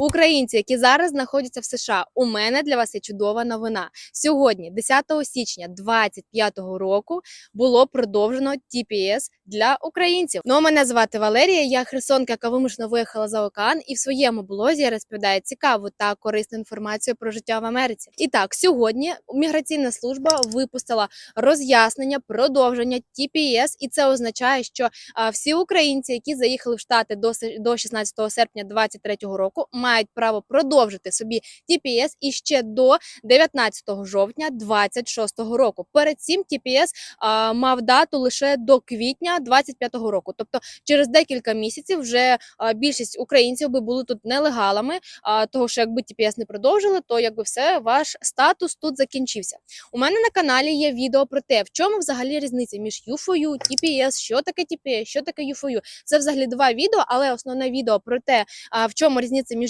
Українці, які зараз знаходяться в США, у мене для вас є чудова новина. Сьогодні, 10 січня 2025 року, було продовжено TPS для українців. Ну, а мене звати Валерія. Я херсонка, яка вимушено виїхала за океан, і в своєму блозі я розповідаю цікаву та корисну інформацію про життя в Америці. І так, сьогодні міграційна служба випустила роз'яснення продовження TPS, і це означає, що а, всі українці, які заїхали в Штати до, до 16 серпня 2023 року, мають право продовжити собі TPS і ще до 19 жовтня 2026 року. Перед цим TPS а, мав дату лише до квітня 2025 року. Тобто через декілька місяців вже а, більшість українців би були тут нелегалами. А, того що якби TPS не продовжили, то якби все ваш статус тут закінчився. У мене на каналі є відео про те, в чому взагалі різниця між UFOU, TPS, що таке TPS, що таке UFOU. Це взагалі два відео, але основне відео про те, в чому різниця між